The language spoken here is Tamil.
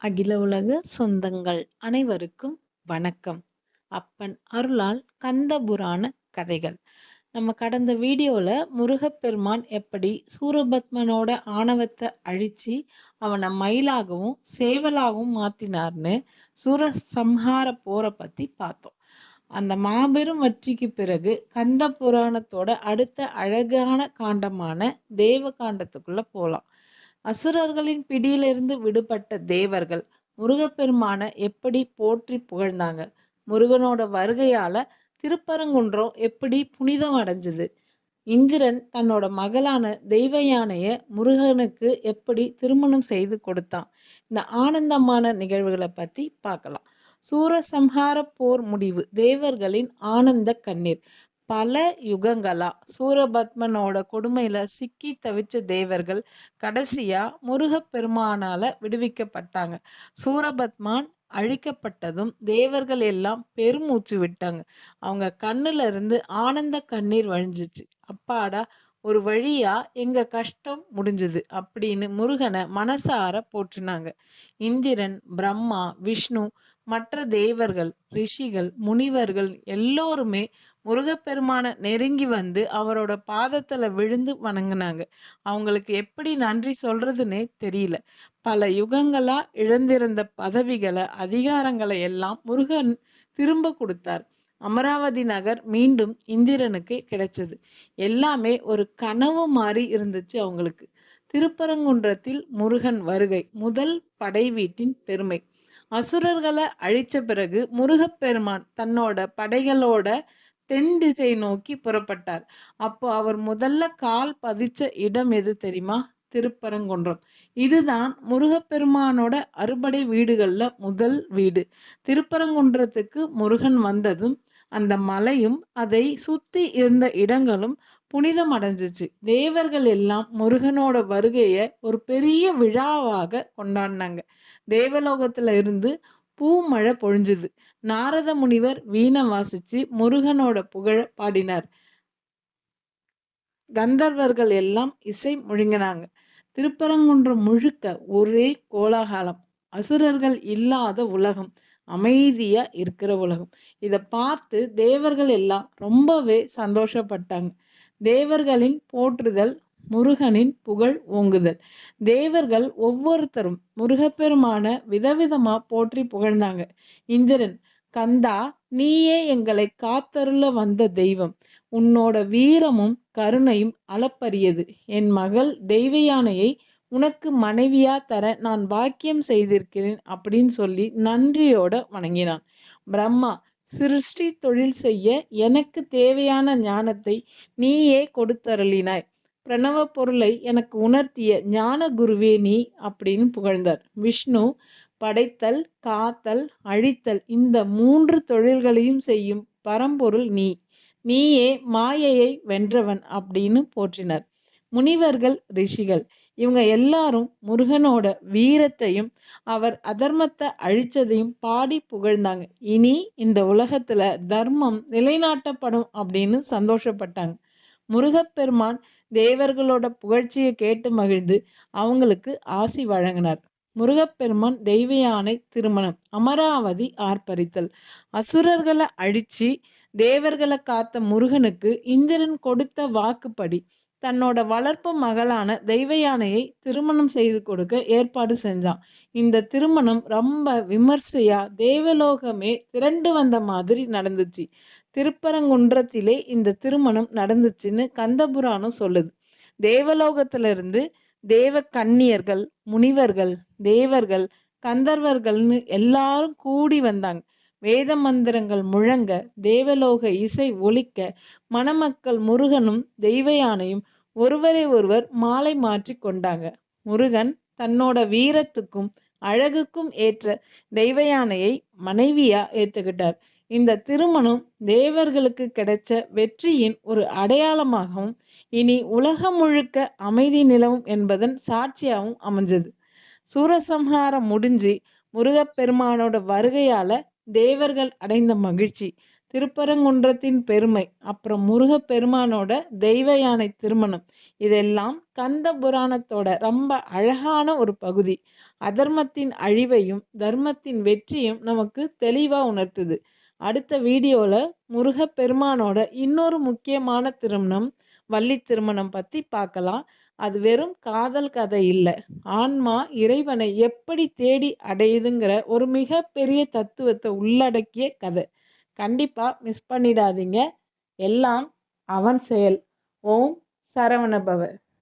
அகில உலக சொந்தங்கள் அனைவருக்கும் வணக்கம். அப்பன் அருளால் கந்தபுராண கதைகள். நம்ம கடந்த வீடியோவில் முருகப்பெருமான் எப்படி சூரபத்மனோட ஆணவத்தை அழிச்சு அவனை மயிலாகவும் சேவலாகவும் மாத்தினார்னு சூரசம்ஹார போரை பற்றி பார்த்தோம் அந்த மாபெரும் வெற்றிக்கு பிறகு கந்த புராணத்தோட அடுத்த அழகான காண்டமான தேவ காண்டத்துக்குள்ள போகலாம் அசுரர்களின் பிடியிலிருந்து விடுபட்ட தேவர்கள் முருகப்பெருமான எப்படி போற்றி புகழ்ந்தாங்க? முருகனோட வருகையால திருப்பரங்குன்றம் எப்படி புனிதம் அடைஞ்சது? இந்திரன் தன்னோட மகளான தெய்வ யானைய முருகனுக்கு எப்படி திருமணம் செய்து கொடுத்தான்? இந்த ஆனந்தமான நிகழ்வுகளை பத்தி பார்க்கலாம். சூரசம்ஹார போர் முடிவு தேவர்களின் ஆனந்த கண்ணீர். பல யுகங்களா? சூரபத்மனோட கொடுமையில சிக்கி தவிச்ச தேவர்கள் கடைசியா முருகப்பெருமானால விடுவிக்கப்பட்டாங்க. சூரபத்மான் அழிக்கப்பட்டதும் தேவர்கள் எல்லாம் பெருமூச்சு விட்டாங்க. அவங்க கண்ணுல இருந்து ஆனந்த கண்ணீர் வழிஞ்சிச்சு. அப்பாடா ஒரு வழியா எங்க கஷ்டம் முடிஞ்சது அப்படின்னு முருகனை மனசார போற்றினாங்க. இந்திரன் பிரம்மா விஷ்ணு மற்ற தேவர்கள் ரிஷிகள் முனிவர்கள் எல்லோருமே முருகப்பெருமான நெருங்கி வந்து அவரோட பாதத்துல விழுந்து வணங்கினாங்க. அவங்களுக்கு எப்படி நன்றி சொல்றதுன்னே தெரியல. பல யுகங்களா இழந்திருந்த பதவிகளை அதிகாரங்களை எல்லாம் முருகன் திரும்ப கொடுத்தார். அமராவதி நகர் மீண்டும் இந்திரனுக்கு கிடைச்சது. எல்லாமே ஒரு கனவு மாதிரி இருந்துச்சு அவங்களுக்கு. திருப்பரங்குன்றத்தில் முருகன் வருகை முதல் படை வீட்டின் பெருமை. அசுரர்களை அழிச்ச பிறகு முருகப்பெருமான் தன்னோட படைகளோட தென் திசை நோக்கி புறப்பட்டார். அப்போ அவர் முதல்ல கால் பதிச்ச இடம் எது தெரியுமா? திருப்பரங்குன்றம். இதுதான் முருகப்பெருமானோட அறுபடை வீடுகள்ல முதல் வீடு. திருப்பரங்குன்றத்துக்கு முருகன் வந்ததும் அந்த மலையும் அதை சுத்தி இருந்த இடங்களும் புனிதம் அடைஞ்சிச்சு. தேவர்கள் எல்லாம் முருகனோட வருகையை ஒரு பெரிய விழாவாக கொண்டாடினாங்க. தேவலோகத்துல இருந்து பூமழை பொழிஞ்சுது. நாரத முனிவர் வீணை வாசிச்சு முருகனோட புகழ பாடினார். கந்தர்வர்கள் எல்லாம் இசை முழுங்கினாங்க. திருப்பரங்குன்றம் முழுக்க ஒரே கோலாகலம். அசுரர்கள் இல்லாத உலகம். அமைதியா இருக்கிற உலகம். இத பார்த்து தேவர்கள் எல்லாம் ரொம்பவே சந்தோஷப்பட்டாங்க. தேவர்களின் போற்றுதல் முருகனின் புகழ் ஓங்குதல். தேவர்கள் ஒவ்வொருத்தரும் முருகப்பெருமான விதவிதமா போற்றி புகழ்ந்தாங்க. இந்திரன் கந்தா நீயே எங்களை காத்தருள வந்த தெய்வம். உன்னோட வீரமும் கருணையும் அளப்பரியது. என் மகள் தெய்வ யானையை உனக்கு மனைவியா தர நான் பாக்கியம் செய்திருக்கிறேன் அப்படின்னு சொல்லி நன்றியோட வணங்கினான். பிரம்மா சிருஷ்டி தொழில் செய்ய எனக்கு தேவையான ஞானத்தை நீயே கொடுத்தருளினாய். பிரணவ பொருளை எனக்கு உணர்த்திய ஞான குருவே நீ அப்படின்னு புகழ்ந்தார். விஷ்ணு படைத்தல் காத்தல் அழித்தல் இந்த மூன்று தொழில்களையும் செய்யும் பரம்பொருள் நீ. நீயே மாயையை வென்றவன் அப்படின்னு போற்றினார். முனிவர்கள் ரிஷிகள் இவங்க எல்லாரும் முருகனோட வீரத்தையும் அவர் அதர்மத்தை அழிச்சதையும் பாடி புகழ்ந்தாங்க. இனி இந்த உலகத்துல தர்மம் நிலைநாட்டப்படும் அப்படின்னு சந்தோஷப்பட்டாங்க. முருகப்பெருமான் தேவர்களோட புகழ்ச்சியை கேட்டு மகிழ்ந்து அவங்களுக்கு ஆசி வழங்கினார். முருகப்பெருமான் தெய்வ யானை திருமணம் அமராவதி ஆர்ப்பரித்தல். அசுரர்களை அழிச்சு தேவர்களை காத்த முருகனுக்கு இந்திரன் கொடுத்த வாக்குப்படி தன்னோட வளர்ப்பு மகளான தெய்வ யானையை திருமணம் செய்து கொடுக்க ஏற்பாடு செஞ்சான். இந்த திருமணம் ரொம்ப விமர்சையா தேவலோகமே திரண்டு வந்த மாதிரி நடந்துச்சு. திருப்பரங்குன்றத்திலே இந்த திருமணம் நடந்துச்சுன்னு கந்தபுராணம் சொல்லுது. தேவலோகத்திலிருந்து தேவ கன்னியர்கள் முனிவர்கள் தேவர்கள் கந்தர்வர்கள்னு எல்லாரும் கூடி வந்தாங்க. வேத மந்திரங்கள் முழங்க தேவலோக இசை ஒலிக்க மணமக்கள் முருகனும் தெய்வ யானையும் ஒருவரை ஒருவர் மாலை மாற்றி கொண்டாங்க. முருகன் தன்னோட வீரத்துக்கும் அழகுக்கும் ஏற்ற தெய்வ யானையை மனைவியா ஏற்றுக்கிட்டார் இந்த திருமணம் தேவர்களுக்கு கிடைச்ச வெற்றியின் ஒரு அடையாளமாகவும் இனி உலகம் முழுக்க அமைதி நிலவும் என்பதன் சாட்சியாகவும் அமைஞ்சது. சூரசம்ஹாரம் முடிஞ்சு முருகப்பெருமானோட வருகையால தேவர்கள் அடைந்த மகிழ்ச்சி. திருப்பரங்குன்றத்தின் பெருமை அப்புறம் முருகப்பெருமானோட தெய்வ யானை திருமணம் இதெல்லாம் கந்த புராணத்தோட ரொம்ப அழகான ஒரு பகுதி. அதர்மத்தின் அழிவையும் தர்மத்தின் வெற்றியும் நமக்கு தெளிவா உணர்த்துது. அடுத்த வீடியோல முருகப்பெருமானோட இன்னொரு முக்கியமான திருமணம் வள்ளி திருமணம் பத்தி பார்க்கலாம் அது வெறும் காதல் கதை இல்லை. ஆன்மா இறைவனை எப்படி தேடி அடையுதுங்கிற ஒரு மிகப்பெரிய தத்துவத்தை உள்ளடக்கிய கதை. கண்டிப்பாக மிஸ் பண்ணிடாதீங்க. எல்லாம் அவன் செயல். ஓம் சரவணபவ.